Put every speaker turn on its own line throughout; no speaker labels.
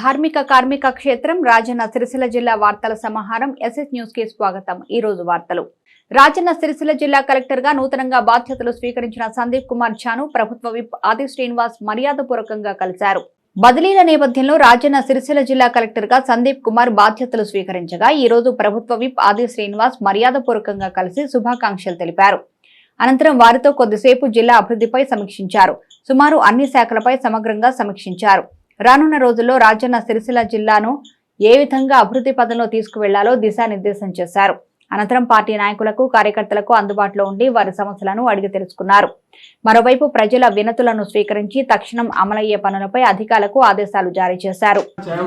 ధార్మిక కార్మిక క్షేత్రం రాజన్న సిరిసిల్ల జిల్లా వార్తల సమాహారం ఎస్ఎస్ న్యూస్కి స్వాగతం. ఈ రోజు వార్తలు. రాజన్న సిరిసిల్ల జిల్లా కలెక్టర్గా నూతనంగా బాధ్యతలు స్వీకరించిన సందీప్ కుమార్ ఛాను ప్రభుత్వ విప్ ఆది శ్రీనివాస్ మర్యాదపూర్వకంగా కలిశారు. బదిలీల నేపథ్యంలో రాజన్న సిరిసిల్ల జిల్లా కలెక్టర్గా సందీప్ కుమార్ బాధ్యతలు స్వీకరించగా ఈ రోజు ప్రభుత్వ విప్ ఆది శ్రీనివాస్ మర్యాదపూర్వకంగా కలిసి శుభాకాంక్షలు తెలిపారు. అనంతరం వారితో కొద్దిసేపు జిల్లా అభివృద్ధిపై సమీక్షించారు. సుమారు అన్ని శాఖలపై సమగ్రంగా సమీక్షించారు. రానున్న రోజుల్లో రాజన్న సిరిసిల్ల జిల్లాను ఏ విధంగా అభివృద్ధి పదంలో తీసుకువెళ్ళాలో దిశానిర్దేశం చేశారు. అనంతరం పార్టీ నాయకులకు కార్యకర్తలకు అందుబాటులో ఉండి వారి సమస్యలను అడిగి తెలుసుకున్నారు. మరోవైపు ప్రజల వినతులను స్వీకరించి తక్షణం అమలయ్యే పనులపై అధికారులకు ఆదేశాలు జారీ చేశారు.
चाय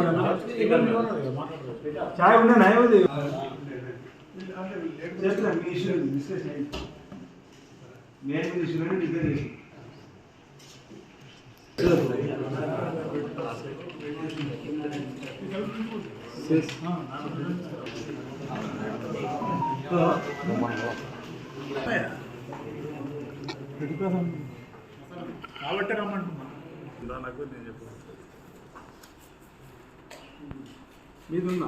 కాబట్టి రమ్మంటున్నా.
నాకు నేను చెప్పు.
మీదున్నా?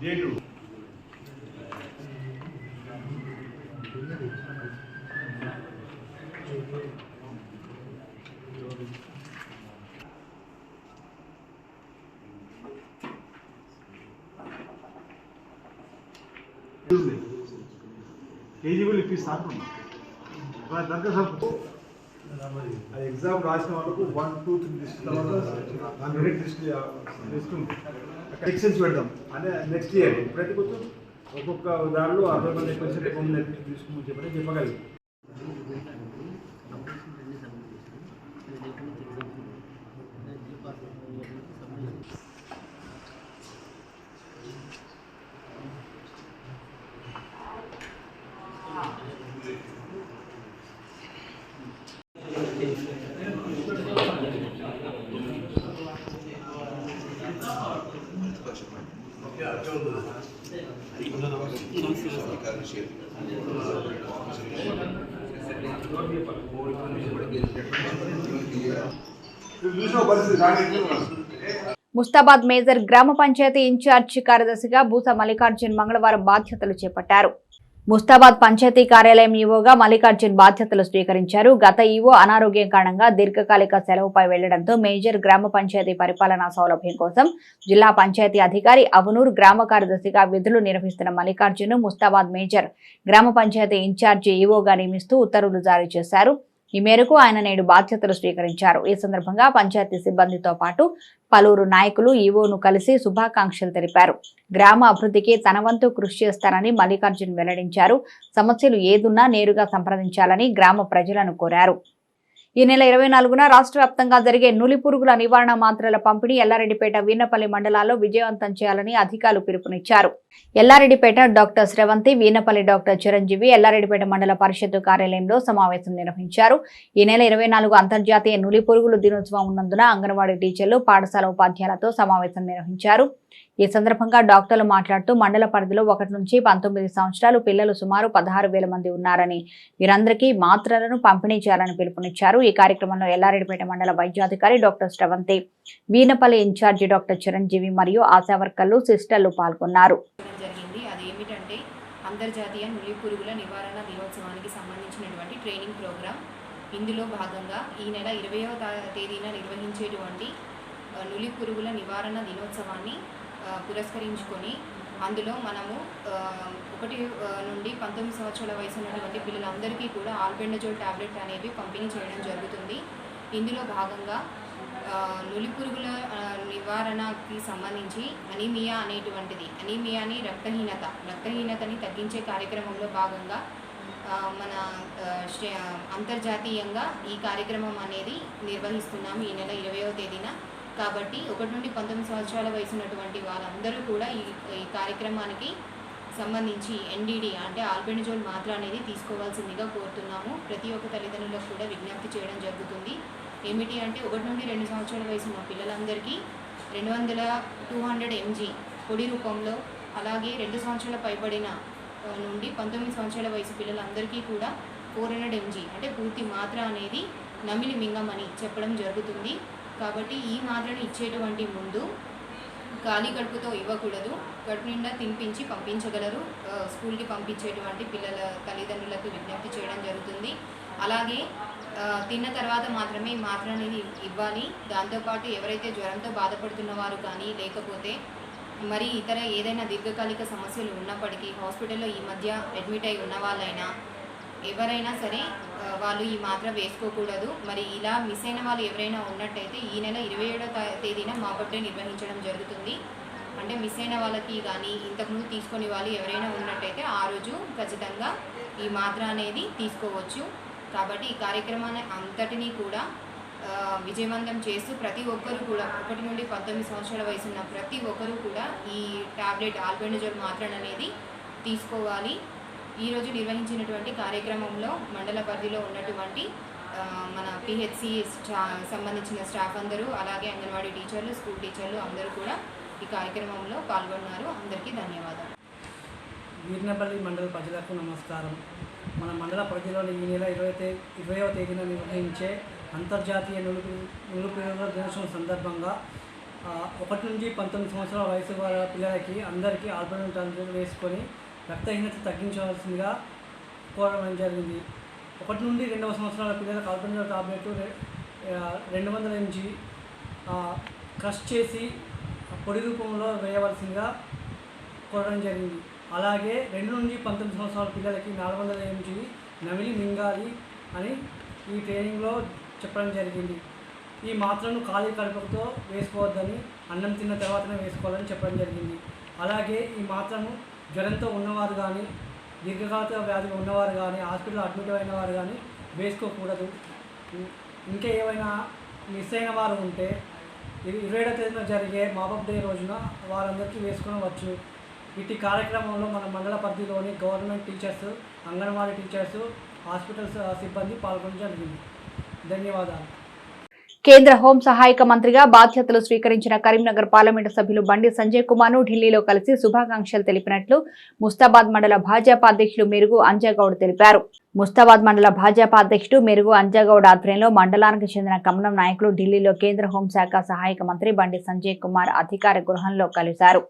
డేటు కేజీబుల్ ఇప్పిస్తాను దగ్గర సార్ ఆ ఎగ్జామ్ రాసిన వాళ్ళకు వన్ టూ త్రీ లిస్ట్ తర్వాత మెరిట్ లిస్ట్ తీసుకుంటాం. సెక్షన్స్ పెడదాం. అంటే నెక్స్ట్ ఇయర్ ఇప్పుడైతే కొంచెం ఒక్కొక్క దానిలో అరవై మంది పర్సెంట్ ఎక్కువ మంది తీసుకోమని చెప్పని చెప్పగలిగి చూసిన పరిస్థితి రాని
ముస్తాబాద్ మేజర్ గ్రామ పంచాయతీ ఇన్ఛార్జి కార్యదర్శిగా భూసా మల్లికార్జున్ మంగళవారం బాధ్యతలు చేపట్టారు. ముస్తాబాద్ పంచాయతీ కార్యాలయం ఈవోగా మల్లికార్జున్ బాధ్యతలు స్వీకరించారు. గత ఈవో అనారోగ్యం కారణంగా దీర్ఘకాలిక సెలవుపై వెళ్ళడంతో మేజర్ గ్రామ పంచాయతీ పరిపాలనా సౌలభ్యం కోసం జిల్లా పంచాయతీ అధికారి అవనూరు గ్రామ కార్యదర్శిగా విధులు నిర్వహిస్తున్న మల్లికార్జున్ ముస్తాబాద్ మేజర్ గ్రామ పంచాయతీ ఇన్ఛార్జి ఈవోగా నియమిస్తూ ఉత్తర్వులు జారీ చేశారు. ఈ మేరకు ఆయన నేడు బాధ్యతలు స్వీకరించారు. ఈ సందర్భంగా పంచాయతీ సిబ్బందితో పాటు పలువురు నాయకులు ఈవోను కలిసి శుభాకాంక్షలు తెలిపారు. గ్రామ అభివృద్ధికి తన వంతు కృషి చేస్తానని మల్లికార్జున్ వెల్లడించారు. సమస్యలు ఏదున్నా నేరుగా సంప్రదించాలని గ్రామ ప్రజలను కోరారు. ఈ నెల ఇరవై నాలుగున రాష్ట్ర వ్యాప్తంగా జరిగే నులి పురుగుల నివారణ మాత్రల పంపిణీ ఎల్లారెడ్డిపేట వీనపల్లి మండలాల్లో విజయవంతం చేయాలని అధికారులు పిలుపునిచ్చారు. ఎల్లారెడ్డిపేట డాక్టర్ శ్రవంతి వీనపల్లి డాక్టర్ చిరంజీవి ఎల్లారెడ్డిపేట మండల పరిషత్ కార్యాలయంలో సమావేశం నిర్వహించారు. ఈ నెల ఇరవై నాలుగు అంతర్జాతీయ నులి పురుగుల దినోత్సవం ఉన్నందున అంగన్వాడీ టీచర్లు పాఠశాల ఉపాధ్యాయులతో సమావేశం నిర్వహించారు. ఈ సందర్భంగా డాక్టర్లు మాట్లాడుతూ మండల పరిధిలో ఒకటి నుంచి పంతొమ్మిది సంవత్సరాలు పిల్లలు సుమారు పదహారు వేల మంది ఉన్నారని వీరందరికీ మాత్రలను పంపిణీ చేయాలని పిలుపునిచ్చారు. ఈ కార్యక్రమంలో ఎల్లారెడ్డిపేట మండల వైద్యాధికారి doctor Sravanthi Veenapalli incharge doctor Chiranjeevi మరియు ఆశా వర్కర్లు సిస్టర్లు పాల్గొన్నారు.
జరిగింది. అది ఏమిటంటే అంతర్జాతీయ నులి పురుగుల నివారణ దినోత్సవానికి సంబంధించినటువంటి ట్రైనింగ్ ప్రోగ్రాం. ఇందులో భాగంగా ఈ నెల ఇరవయవ తేదీన నిర్వహించేటువంటి నులి పురుగుల నివారణ దినోత్సవాన్ని పురస్కరించుకొని అందులో మనము ఒకటి నుండి పంతొమ్మిది సంవత్సరాల వయసు ఉన్నటువంటి పిల్లలందరికీ కూడా ఆల్బెండజోల్ టాబ్లెట్ అనేవి పంపిణీ చేయడం జరుగుతుంది. ఇందులో భాగంగా నులి పురుగుల నివారణకి సంబంధించి అనీమియా అనేటువంటిది అనీమియాని రక్తహీనత రక్తహీనతని తగ్గించే కార్యక్రమంలో భాగంగా మన శ్రే- అంతర్జాతీయంగా ఈ కార్యక్రమం అనేది నిర్వహిస్తున్నాము ఈ నెల ఇరవయో తేదీన. కాబట్టి ఒకటి నుండి పంతొమ్మిది సంవత్సరాల వయసు ఉన్నటువంటి వాళ్ళందరూ కూడా ఈ ఈ కార్యక్రమానికి సంబంధించి ఎన్డీడీ అంటే ఆల్బెనిజోల్ మాత్ర అనేది తీసుకోవాల్సిందిగా కోరుతున్నాము. ప్రతి ఒక్క తల్లిదండ్రులకు కూడా విజ్ఞప్తి చేయడం జరుగుతుంది. ఏమిటి అంటే ఒకటి నుండి రెండు సంవత్సరాల వయసు మా పిల్లలందరికీ రెండు వందల టూ హండ్రెడ్ ఎంజీ పొడి రూపంలో అలాగే రెండు సంవత్సరాల పైబడిన నుండి పంతొమ్మిది సంవత్సరాల వయసు పిల్లలందరికీ కూడా ఫోర్ హండ్రెడ్ ఎంజీ అంటే పూర్తి మాత్ర అనేది నమిలి మింగమని చెప్పడం జరుగుతుంది. కాబట్టి ఈ మాత్రను ఇచ్చేటువంటి ముందు ఖాళీ కడుపుతో ఇవ్వకూడదు. కడుపు నిండా తినిపించి పంపించగలరు. స్కూల్కి పంపించేటువంటి పిల్లల తల్లిదండ్రులకు విజ్ఞప్తి చేయడం జరుగుతుంది. అలాగే తిన్న తర్వాత మాత్రమే ఈ మాత్ర అనేది ఇవ్వాలి. దాంతోపాటు ఎవరైతే జ్వరంతో బాధపడుతున్నవారు కానీ లేకపోతే మరి ఇతర ఏదైనా దీర్ఘకాలిక సమస్యలు ఉన్నప్పటికీ హాస్పిటల్లో ఈ మధ్య అడ్మిట్ అయి ఉన్న వాళ్ళైనా ఎవరైనా సరే వాళ్ళు ఈ మాత్ర వేసుకోకూడదు. మరి ఇలా మిస్ అయిన వాళ్ళు ఎవరైనా ఉన్నట్టయితే ఈ నెల ఇరవై ఏడో తేదీన మా బర్త్డే నిర్వహించడం జరుగుతుంది. అంటే మిస్ అయిన వాళ్ళకి కానీ ఇంతకుముందు తీసుకొని వాళ్ళు ఎవరైనా ఉన్నట్టయితే ఆ రోజు ఖచ్చితంగా ఈ మాత్ర అనేది తీసుకోవచ్చు. కాబట్టి ఈ కార్యక్రమాన్ని అంతటినీ కూడా విజయవంతం చేస్తూ ప్రతి ఒక్కరు కూడా ఒకటి నుండి పంతొమ్మిది సంవత్సరాల వయసు ఉన్న ప్రతి ఒక్కరూ కూడా ఈ టాబ్లెట్ ఆల్బెండజోల్ మాత్ర అనేది తీసుకోవాలి. ఈరోజు నిర్వహించినటువంటి కార్యక్రమంలో మండల పరిధిలో ఉన్నటువంటి మన పిహెచ్సి సంబంధించిన స్టాఫ్ అందరూ అలాగే అంగన్వాడీ టీచర్లు స్కూల్ టీచర్లు అందరూ కూడా ఈ కార్యక్రమంలో పాల్గొన్నారు. అందరికీ ధన్యవాదాలు.
వీర్నపల్లి మండల ప్రజలకు నమస్కారం. మన మండల పరిధిలోని ఈ నెల ఇరవై తే ఇరవైవ తేదీన నిర్వహించే అంతర్జాతీయ నులుపు నులుపురుగుల దినోత్సవం సందర్భంగా ఒకటి నుంచి పంతొమ్మిది సంవత్సరాల వయసు వారి పిల్లలకి అందరికీ ఆల్బమ్ వేసుకొని రక్తహీనత తగ్గించవలసిందిగా కోరడం జరిగింది. ఒకటి నుండి రెండవ సంవత్సరాల పిల్లలకు ఆల్బమ్ టాబ్లెట్ రెండు వందల నుంచి క్రష్ చేసి పొడి రూపంలో వేయవలసిందిగా కోరడం జరిగింది. అలాగే రెండు నుండి పంతొమ్మిది సంవత్సరాల పిల్లలకి నాలుగు వందల ఎంజీ నమిలి మింగాలి అని ఈ ట్రైనింగ్లో చెప్పడం జరిగింది. ఈ మాత్రను ఖాళీ కడుపుతో వేసుకోవద్దని అన్నం తిన్న తర్వాతనే వేసుకోవాలని చెప్పడం జరిగింది. అలాగే ఈ మాత్రను జ్వరంతో ఉన్నవారు కానీ దీర్ఘకాలిక వ్యాధులు ఉన్నవారు కానీ హాస్పిటల్ అడ్మిట్ అయిన వారు కానీ వేసుకోకూడదు. ఇంకా ఏమైనా మిస్ అయిన వారు ఉంటే ఇరవై ఏడవ తేదీన జరిగే మాపప్ డే రోజున వారందరికీ వేసుకోవచ్చు ఇటు కార్యక్రమంలో మన మండల పరిధిలోని government teachers anganwadi teachers hospitals సిబ్బంది పాల్గొనడం జరిగింది. ధన్యవాదాలు.
కేంద్ర హోం సహాయక మంత్రిగా బాధ్యతలు స్వీకరించిన కరీంనగర్ పార్లమెంటు సభ్యులు బండి సంజయ్ కుమార్ను ఢిల్లీలో కలిసి శుభాకాంక్షలు తెలిపినట్లు ముస్తాబాద్ మండల భాజపా అధ్యక్షులు మెరుగు అంజాగౌడ్ తెలిపారు. ముస్తాబాద్ మండల భాజపా అధ్యక్షుడు మెరుగు అంజాగౌడ్ ఆధ్వర్యంలో మండలానికి చెందిన కమలం నాయకులు ఢిల్లీలో కేంద్ర హోంశాఖ సహాయక మంత్రి బండి సంజయ్ కుమార్ అధికార గృహంలో కలిశారు.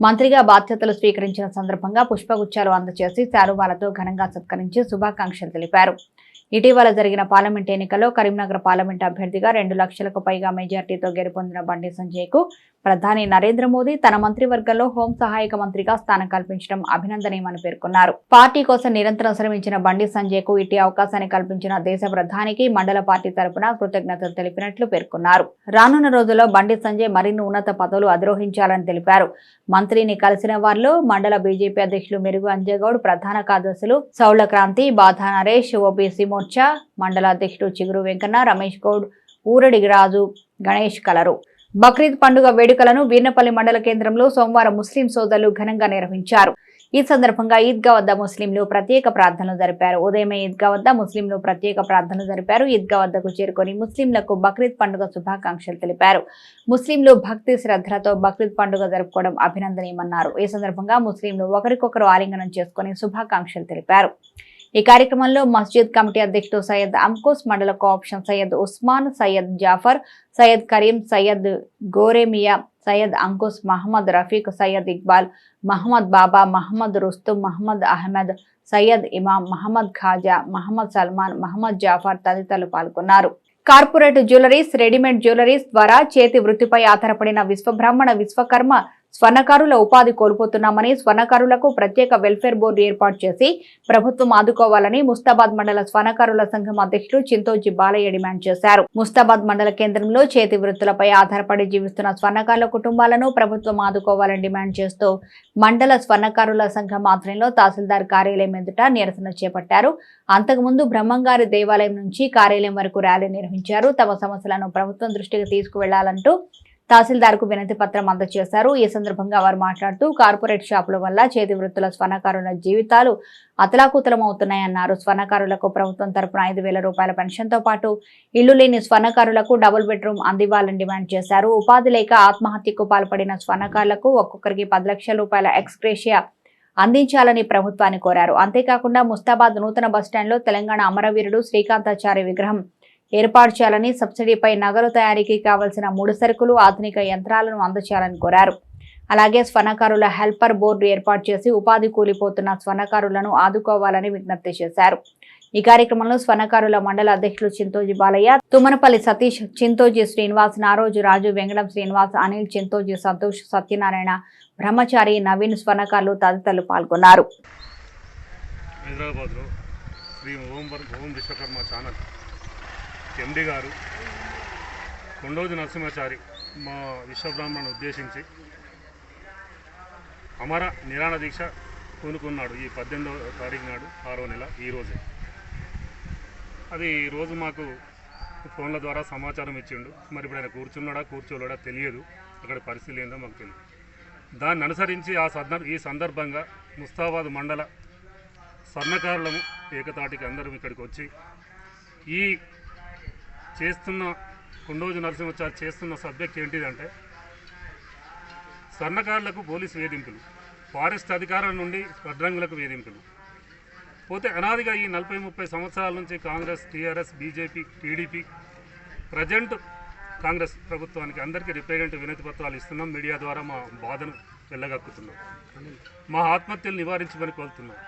మంత్రిగా బాధ్యతలు స్వీకరించిన సందర్భంగా పుష్పగుచ్చాలు అందజేసి శాలువాలతో ఘనంగా సత్కరించి శుభాకాంక్షలు తెలిపారు. ఇటీవల జరిగిన పార్లమెంట్ ఎన్నికల్లో కరీంనగర్ పార్లమెంట్ అభ్యర్థిగా రెండు లక్షలకు పైగా మెజార్టీతో గెలుపొందిన బండి సంజయ్కు ప్రధాని నరేంద్ర మోదీ తన మంత్రివర్గంలో హోం సహాయక మంత్రిగా స్థానం కల్పించడం అభినందనీయమని పేర్కొన్నారు. పార్టీ కోసం నిరంతరం శ్రమించిన బండి సంజయ్కు ఇటీ అవకాశాన్ని కల్పించిన దేశ ప్రధానికి మండల పార్టీ తరపున కృతజ్ఞతలు తెలిపినట్లు పేర్కొన్నారు. రానున్న రోజుల్లో బండి సంజయ్ మరిన్ని ఉన్నత పదవులు అధిరోహించాలని తెలిపారు. మంత్రిని కలిసిన వారిలో మండల బీజేపీ అధ్యక్షులు మెరుగు అంజయగౌడ్ ప్రధాన కార్యదర్శులు సౌళ్ళ క్రాంతి బాధా నరేష్ ఓబీసీ మోర్చా మండల అధ్యక్షుడు చిగురు వెంకన్న రమేష్ గౌడ్ ఊరడి రాజు గణేష్ కలరు. బక్రీద్ పండుగ వేడుకలను వీర్నపల్లి మండల కేంద్రంలో సోమవారం ముస్లిం సోదరులు ఘనంగా నిర్వహించారు. ఈ సందర్భంగా ఈద్గా వద్ద ముస్లింలు ప్రత్యేక ప్రార్థనలు జరిపారు. ఉదయమే ఈద్గా వద్ద ముస్లింలు ప్రత్యేక ప్రార్థనలు జరిపారు. ఈద్గా వద్దకు చేరుకొని ముస్లింలకు బక్రీద్ పండుగ శుభాకాంక్షలు తెలిపారు. ముస్లింలు భక్తి శ్రద్ధలతో బక్రీద్ పండుగ జరుపుకోవడం అభినందనీయమన్నారు. ఈ సందర్భంగా ముస్లింలు ఒకరికొకరు ఆలింగనం చేసుకుని శుభాకాంక్షలు తెలిపారు. ఈ కార్యక్రమంలో మస్జిద్ కమిటీ అధ్యక్షుడు సయ్యద్ అంకుస్ మండల కోఆప్షన్ సయ్యద్ ఉస్మాన్ సయ్యద్ జాఫర్ సయ్యద్ కరీం సయ్యద్ గోరేమియా సయ్యద్ అంకుస్ మహమ్మద్ రఫీక్ సయ్యద్ ఇక్బాల్ మహమ్మద్ బాబా మహమ్మద్ రుస్తుం మహమ్మద్ అహ్మద్ సయ్యద్ ఇమాం మహమ్మద్ ఖాజా మహమ్మద్ సల్మాన్ మహమ్మద్ జాఫర్ తదితరులు పాల్గొన్నారు. కార్పొరేట్ జ్యువెలరీస్ రెడీమేడ్ జ్యువెలరీస్ ద్వారా చేతి వృత్తిపై ఆధారపడిన విశ్వబ్రాహ్మణ విశ్వకర్మ స్వర్ణకారుల ఉపాధి కోల్పోతున్నామని స్వర్ణకారులకు ప్రత్యేక వెల్ఫేర్ బోర్డు ఏర్పాటు చేసి ప్రభుత్వం ఆదుకోవాలని ముస్తాబాద్ మండల స్వర్ణకారుల సంఘం అధ్యక్షులు చింతోజి బాలయ్య డిమాండ్ చేశారు. ముస్తాబాద్ మండల కేంద్రంలో చేతి వృత్తులపై ఆధారపడి జీవిస్తున్న స్వర్ణకారుల కుటుంబాలను ప్రభుత్వం ఆదుకోవాలని డిమాండ్ చేస్తూ మండల స్వర్ణకారుల సంఘం ఆధ్వర్యంలో తహసీల్దార్ కార్యాలయం ఎదుట నిరసన చేపట్టారు. అంతకుముందు బ్రహ్మంగారి దేవాలయం నుంచి కార్యాలయం వరకు ర్యాలీ నిర్వహించారు. తమ సమస్యలను ప్రభుత్వం దృష్టికి తీసుకువెళ్ళాలంటూ తహసీల్దార్కు వినతి పత్రం అందజేశారు. ఈ సందర్భంగా వారు మాట్లాడుతూ కార్పొరేట్ షాపుల వల్ల చేతి వృత్తుల స్వర్ణకారుల జీవితాలు అతలాకుతలమవుతున్నాయన్నారు. స్వర్ణకారులకు ప్రభుత్వం తరపున ఐదు వేల రూపాయల పెన్షన్తో పాటు ఇల్లు లేని స్వర్ణకారులకు డబుల్ బెడ్రూమ్ అందివ్వాలని డిమాండ్ చేశారు. ఉపాధి లేక ఆత్మహత్యకు పాల్పడిన స్వర్ణకారులకు ఒక్కొక్కరికి పది లక్షల రూపాయల ఎక్స్గ్రేషియా అందించాలని ప్రభుత్వాన్ని కోరారు. అంతేకాకుండా ముస్తాబాద్ నూతన బస్టాండ్లో తెలంగాణ అమరవీరుడు శ్రీకాంతాచారి విగ్రహం ఏర్పాటు చేయాలని సబ్సిడీపై నగలు తయారీకి కావలసిన ముడి సరుకులు ఆధునిక యంత్రాలను అందచేయాలని కోరారు. అలాగే స్వర్ణకారుల హెల్పర్ బోర్డు ఏర్పాటు చేసి ఉపాధి కూలిపోతున్న స్వర్ణకారులను ఆదుకోవాలని విజ్ఞప్తి చేశారు. ఈ కార్యక్రమంలో స్వర్ణకారుల మండల అధ్యక్షులు చింతోజి బాలయ్య తుమ్మనపల్లి సతీష్ చింతోజి శ్రీనివాస్ నారోజు రాజు వెంగళం శ్రీనివాస్ అనిల్ చింతోజి సంతోష్ సత్యనారాయణ బ్రహ్మచారి నవీన్ స్వర్ణకారులు తదితరులు పాల్గొన్నారు.
హైదరాబాద్లో శ్రీ ఓం ఓం విశ్వకర్మ ఛానల్ ఎండి గారు కొండోజు నరసింహాచారి మా విశ్వబ్రాహ్మణను ఉద్దేశించి అమర నిరాణ దీక్ష పూనుకున్నాడు ఈ పద్దెనిమిదవ తారీఖు నాడు ఆరో నెల ఈరోజు అది ఈరోజు రోజు మాకు ఫోన్ల ద్వారా సమాచారం ఇచ్చిండు. మరి ఇప్పుడు ఆయన కూర్చున్నాడా కూర్చోలేడా తెలియదు. అక్కడ పరిస్థితి ఏందో మాకు తెలియదు. దాన్ని అనుసరించి ఆ సందర్ ఈ సందర్భంగా ముస్తాబాద్ మండల స్వర్ణకారులము ఏకతాటికి అందరం ఇక్కడికి వచ్చి ఈ చేస్తున్న కుండోజు నరసింహచారి చేస్తున్న సబ్జెక్ట్ ఏంటిదంటే స్వర్ణకారులకు పోలీసు వేధింపులు ఫారెస్ట్ అధికారుల నుండి వడ్రంగులకు వేధింపులు. పోతే అనాదిగా ఈ నలభై ముప్పై సంవత్సరాల నుంచి Congress TRS BJP TDP present Congress ప్రభుత్వానికి అందరికీ రిప్రజెంట్ వినతి పత్రాలు ఇస్తున్నాం. మీడియా ద్వారా మా బాధను వెళ్ళగక్కుతున్నాం మా ఆత్మహత్యలు నివారించమని కోరుతున్నాం.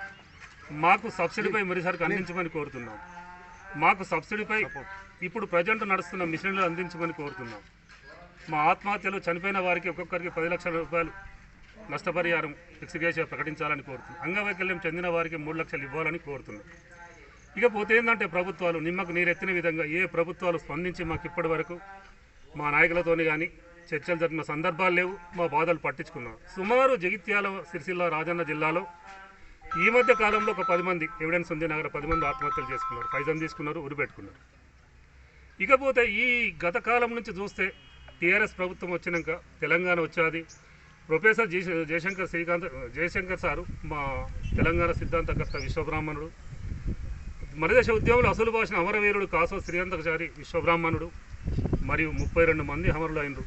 మాకు సబ్సిడీపై మురిసరికి అందించమని కోరుతున్నాం. మాకు సబ్సిడీపై ఇప్పుడు ప్రజెంట్ నడుస్తున్న మిషన్లు అందించమని కోరుతున్నాం. మా ఆత్మహత్యలో చనిపోయిన వారికి ఒక్కొక్కరికి పది లక్షల రూపాయలు నష్టపరిహారం ఎక్స్గ్రేషియా ప్రకటించాలని కోరుతున్నాం. అంగవైకల్యం చెందిన వారికి మూడు లక్షలు ఇవ్వాలని కోరుతున్నాం. ఇకపోతే ఏంటంటే ప్రభుత్వాలు నిమ్మకు నీరెత్తిన విధంగా ఏ ప్రభుత్వాలు స్పందించి మాకు ఇప్పటి వరకు మా నాయకులతోని కానీ చర్చలు జరిపిన సందర్భాలు లేవు మా బాధలు పట్టించుకున్నాం. సుమారు జగిత్యాల సిరిసిల్ల రాజన్న జిల్లాలో ఈ మధ్య కాలంలో ఒక పది మంది ఎవిడెన్స్ ఉంది నగర పది మంది ఆత్మహత్యలు చేసుకున్నారు. ఫైజన్ తీసుకున్నారు ఉరిపెట్టుకున్నారు. ఇకపోతే ఈ గత కాలం నుంచి చూస్తే టీఆర్ఎస్ ప్రభుత్వం వచ్చినాక తెలంగాణ వచ్చాది. ప్రొఫెసర్ జయశంకర్ శ్రీకాంత్ జయశంకర్ సారు మా తెలంగాణ సిద్ధాంతకర్త విశ్వబ్రాహ్మణుడు. మరదేశ ఉద్యమంలో అసలు భాషన అమరవీరుడు కాసో శ్రీకాంతకచారి విశ్వబ్రాహ్మణుడు. మరియు ముప్పై రెండు మంది అమరులు అయినరు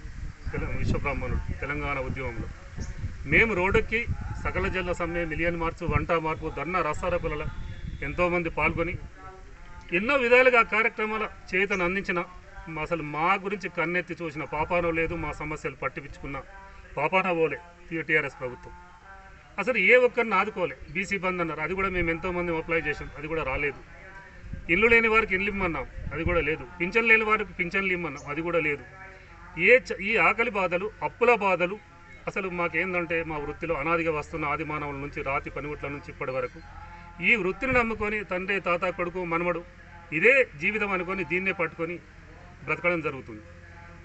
విశ్వబ్రాహ్మణుడు తెలంగాణ ఉద్యమంలో. మేము రోడ్డుకి సకల జిల్లా సమ్మె మిలియన్ మార్చు వంట మార్పు ధర్నా రస్తారోకులలో ఎంతోమంది పాల్గొని ఎన్నో విధాలుగా కార్యక్రమాల చేతను అందించిన అసలు మా గురించి కన్నెత్తి చూసిన పాపానో లేదు మా సమస్యలు పట్టిపించుకున్న పాపానో పోలే టీఆర్ఎస్ ప్రభుత్వం. అసలు ఏ ఒక్కరిని ఆదుకోలే. బీసీ బంద్ అన్నారు అది కూడా మేము ఎంతోమంది అప్లై చేసాం అది కూడా రాలేదు. ఇల్లు లేని వారికి ఇల్లు ఇమ్మన్నాం అది కూడా లేదు. పింఛన్ లేని వారికి పింఛన్లు ఇమ్మన్నాం అది కూడా లేదు. ఏ చ- ఈ ఆకలి బాధలు అప్పుల బాధలు అసలు మాకేందంటే మా వృత్తిలో అనాదిగా వస్తున్న ఆది మానవుల నుంచి రాతి పనిముట్ల నుంచి ఇప్పటి వరకు ఈ వృత్తిని నమ్ముకొని తండ్రి తాత కొడుకు మనమడు ఇదే జీవితం అనుకొని దీన్నే పట్టుకొని బ్రతకడం జరుగుతుంది.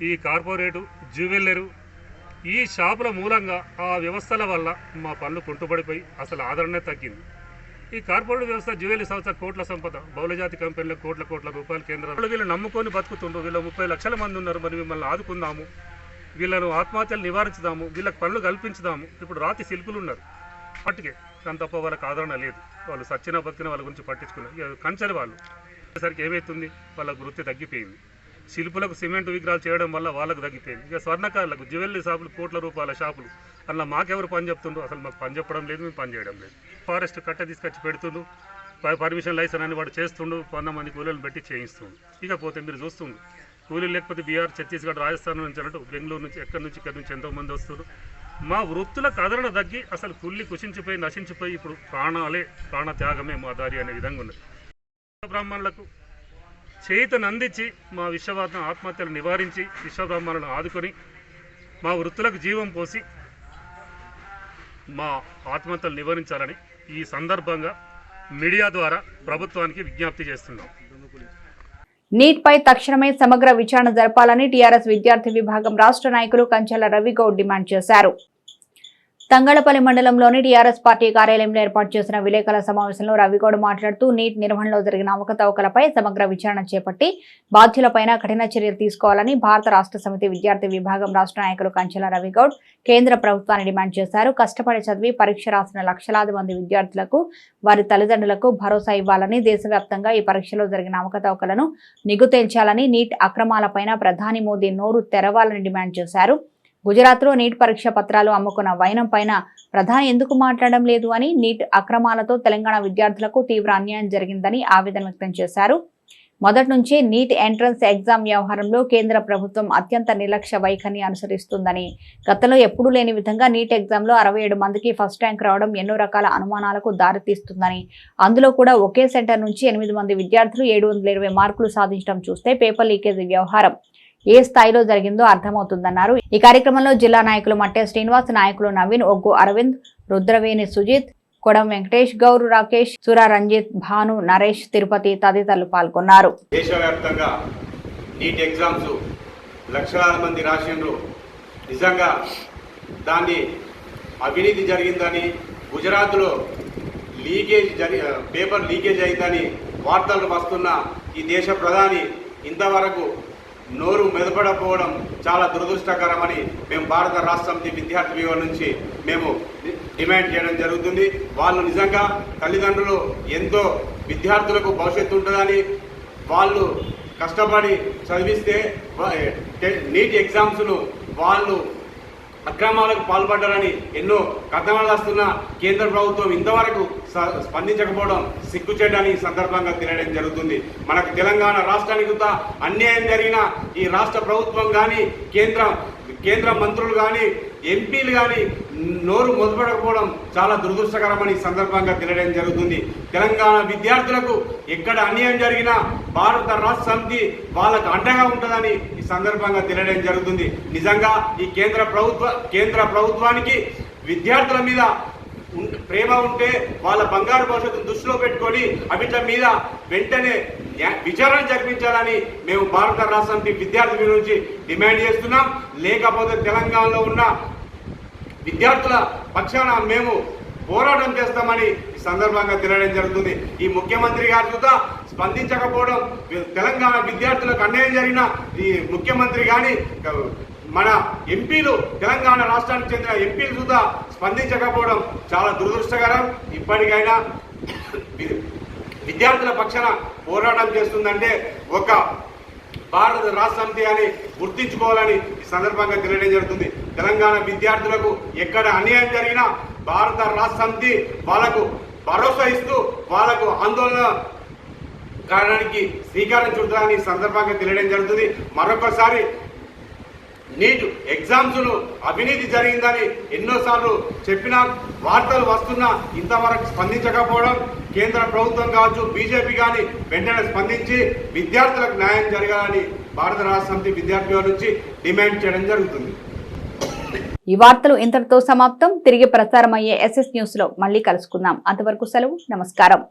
ఈ కార్పొరేటు జ్యువెల్లరు ఈ షాపుల మూలంగా ఆ వ్యవస్థల వల్ల మా పనులు కుంటుపడిపోయి అసలు ఆదరణే తగ్గింది. ఈ కార్పొరేట్ వ్యవస్థ జ్యువెలరీ సంస్థ కోట్ల సంపద బహుళజాతి కంపెనీలకు కోట్ల కోట్ల రూపాయల కేంద్రాలు. వీళ్ళు నమ్ముకొని బతుకుతుండ్రు. వీళ్ళు ముప్పై లక్షల మంది ఉన్నారు. మరి మిమ్మల్ని ఆదుకుందాము. వీళ్ళను ఆత్మహత్యలు నివారించుదాము. వీళ్ళకి పనులు కల్పించుదాము. ఇప్పుడు రాతి శిల్పులు ఉన్నారు. అట్టుకే కానీ తప్ప వాళ్ళకి ఆదరణ లేదు. వాళ్ళు సచ్చిన బతికిన వాళ్ళ గురించి పట్టించుకున్నారు. ఇక కంచరి వాళ్ళు. సరికి ఏమవుతుంది వాళ్ళ వృత్తి తగ్గిపోయింది. శిల్పులకు సిమెంట్ విగ్రహాలు చేయడం వల్ల వాళ్ళకు తగ్గిపోయింది. ఇక స్వర్ణకారులకు జ్యువెలరీ షాపులు కోట్ల రూపాయల షాపులు. అలా మాకెవరు పని చెప్తుండ్రు? అసలు మాకు పని చెప్పడం లేదు మేము పని చేయడం లేదు. ఫారెస్ట్ కట్ట తీసుకొచ్చి పెడుతుండు పర్మిషన్ లైసెన్స్ అని వాడు చేస్తుండు. వంద మంది కూలీలను పెట్టి చేయిస్తుండు. ఇకపోతే మీరు చూస్తుండు కూలీలు లేకపోతే బీహార్ ఛత్తీస్గఢ్ రాజస్థాన్ నుంచి అన్నట్టు బెంగళూరు నుంచి ఎక్కడి నుంచి ఇక్కడి నుంచి ఎంతోమంది వస్తుండ్రు. వస్తున్నారు మా వృత్తులకు ఆదరణ తగ్గి అసలు కుళ్ళి కుషించిపోయి నశించిపోయి ఇప్పుడు ప్రాణాలే ప్రాణ త్యాగమే మా దారి అనే విధంగా ఉన్నది. బ్రాహ్మణులకు చేతను అందించి మా విశ్వవాద ఆత్మహత్యలు నివారించి విశ్వబ్రాహ్మణులను ఆదుకొని మా వృత్తులకు జీవం పోసి మా ఆత్మహత్యలు నివారించాలని ఈ సందర్భంగా మీడియా ద్వారా ప్రభుత్వానికి విజ్ఞప్తి చేస్తున్నాం.
నీట్ పై తక్షణమే సమగ్ర విచారణ జరపాలని టీఆర్ఎస్ విద్యార్థి విభాగం రాష్ట్ర నాయకులు కంచెల రవిగౌడ్ డిమాండ్ చేశారు. తంగళపల్లి మండలంలోని టీఆర్ఎస్ పార్టీ కార్యాలయంలో ఏర్పాటు చేసిన విలేకరుల సమావేశంలో రవిగౌడ్ మాట్లాడుతూ నీట్ నిర్వహణలో జరిగిన అవకతవకలపై సమగ్ర విచారణ చేపట్టి బాధ్యులపైన కఠిన చర్యలు తీసుకోవాలని భారత రాష్ట్ర సమితి విద్యార్థి విభాగం రాష్ట్ర నాయకులు కంచెల రవిగౌడ్ కేంద్ర ప్రభుత్వాన్ని డిమాండ్ చేశారు. కష్టపడి చదివి పరీక్ష రాసిన లక్షలాది మంది విద్యార్థులకు వారి తల్లిదండ్రులకు భరోసా ఇవ్వాలని దేశవ్యాప్తంగా ఈ పరీక్షలో జరిగిన అవకతవకలను నిగుతేల్చాలని నీట్ అక్రమాలపైన ప్రధాని మోదీ నోరు తెరవాలని డిమాండ్ చేశారు. గుజరాత్లో నీట్ పరీక్ష పత్రాలు అమ్ముకున్న వైనం పైన ప్రధాని ఎందుకు మాట్లాడడం లేదు అని నీట్ అక్రమాలతో తెలంగాణ విద్యార్థులకు తీవ్ర అన్యాయం జరిగిందని ఆవేదన వ్యక్తం చేశారు. మొదటి నుంచే నీట్ ఎంట్రన్స్ ఎగ్జామ్ వ్యవహారంలో కేంద్ర ప్రభుత్వం అత్యంత నిర్లక్ష్య వైఖరిని అనుసరిస్తుందని గతంలో ఎప్పుడూ లేని విధంగా నీట్ ఎగ్జామ్లో అరవై ఏడు మందికి ఫస్ట్ ర్యాంక్ రావడం ఎన్నో రకాల అనుమానాలకు దారితీస్తుందని అందులో కూడా ఒకే సెంటర్ నుంచి ఎనిమిది మంది విద్యార్థులు ఏడు వందల ఇరవై మార్కులు సాధించడం చూస్తే పేపర్ లీకేజీ వ్యవహారం. ఏ స్థాయిలో జరిగిందో అర్థమవుతుందన్నారు. ఈ కార్యక్రమంలో జిల్లా నాయకులు మట్టే శ్రీనివాస్ నాయకులు నవీన్ ఒగ్గు అరవింద్ రుద్రవేణి సుజిత్ కొడం వెంకటేష్ గౌర్ రాకేష్ సురా రంజిత్ భాను నరేష్ తిరుపతి తదితరులు పాల్గొన్నారు.
దేశవ్యాప్తంగా నీట్ ఎగ్జామ్స్ లక్షలాది మంది రాసిండ్రు. నిజంగా దాన్ని అవినీతి జరిగిందని గుజరాత్లో లీకేజ్ జరి పేపర్ లీకేజ్ అయిందని వార్తలు వస్తున్న ఈ దేశ ప్రధాని ఇంతవరకు నోరు మెదపడకపోవడం చాలా దురదృష్టకరమని మేము భారత రాష్ట్ర సమితి విద్యార్థి వ్యూహం నుంచి మేము డిమాండ్ చేయడం జరుగుతుంది. వాళ్ళు నిజంగా తల్లిదండ్రులు ఎంతో విద్యార్థులకు భవిష్యత్తు ఉంటుందని వాళ్ళు కష్టపడి చదివిస్తే నీట్ ఎగ్జామ్స్ను వాళ్ళు అక్రమాలకు పాల్పడ్డారని ఎన్నో కథనాలు వస్తున్న కేంద్ర ప్రభుత్వం ఇంతవరకు స్పందించకపోవడం సిగ్గుచేటని ఈ సందర్భంగా తెలియడం జరుగుతుంది. మనకు తెలంగాణ రాష్ట్రానికి కూడా అన్యాయం జరిగిన ఈ రాష్ట్ర ప్రభుత్వం కానీ కేంద్రం కేంద్ర మంత్రులు కానీ ఎంపీలు కానీ నోరు మొదలుపడకపోవడం చాలా దురదృష్టకరమని సందర్భంగా తెలియడం జరుగుతుంది. తెలంగాణ విద్యార్థులకు ఎక్కడ అన్యాయం జరిగినా భారత రాష్ట్ర సమితి వాళ్ళకు అండగా ఉంటుందని ఈ సందర్భంగా తెలియడం జరుగుతుంది. నిజంగా ఈ కేంద్ర ప్రభుత్వ కేంద్ర ప్రభుత్వానికి విద్యార్థుల మీద ఉం- ప్రేమ ఉంటే వాళ్ళ బంగారు భవిష్యత్తును దృష్టిలో పెట్టుకొని అవిట్ల మీద వెంటనే విచారణ జరిపించాలని మేము భారత రాష్ట్ర విద్యార్థుల విద్యార్థి నుంచి డిమాండ్ చేస్తున్నాం. లేకపోతే తెలంగాణలో ఉన్న విద్యార్థుల పక్షాన మేము పోరాటం చేస్తామని ఈ సందర్భంగా తెలియడం జరుగుతుంది. ఈ ముఖ్యమంత్రి గారి చూత స్పందించకపోవడం తెలంగాణ విద్యార్థులకు అన్యాయం జరిగిన ఈ ముఖ్యమంత్రి కానీ మన ఎంపీలు తెలంగాణ రాష్ట్రానికి చెందిన ఎంపీలు చూత స్పందించకపోవడం చాలా దురదృష్టకరం. ఇప్పటికైనా విద్యార్థుల పక్షాన పోరాటం చేస్తుందంటే ఒక భారత రాష్ట్ర సమితి అని గుర్తించుకోవాలని ఈ సందర్భంగా తెలియడం జరుగుతుంది. తెలంగాణ విద్యార్థులకు ఎక్కడ అన్యాయం జరిగినా భారత రాష్ట్ర సమితి వాళ్ళకు భరోసా ఇస్తూ వాళ్ళకు ఆందోళన కారణానికి శ్రీకారం చుడతారని సందర్భంగా తెలియడం జరుగుతుంది. మరొకసారి నీట్ ఎగ్జామ్స్లో అవినీతి జరిగిందని ఎన్నోసార్లు చెప్పినా వార్తలు వస్తున్నా ఇంతవరకు స్పందించకపోవడం కేంద్ర ప్రభుత్వం కావచ్చు బీజేపీ కానీ వెంటనే స్పందించి విద్యార్థులకు న్యాయం జరగాలని భారత రాష్ట్ర సమితి విద్యార్థుల నుంచి డిమాండ్ చేయడం జరుగుతుంది.
ఈ వార్తలు ఇంతటితో సమాప్తం. తిరిగి ప్రసారమయ్యే ఎస్ఎస్ న్యూస్లో మళ్ళీ కలుసుకుందాం. అంతవరకు సెలవు. నమస్కారం.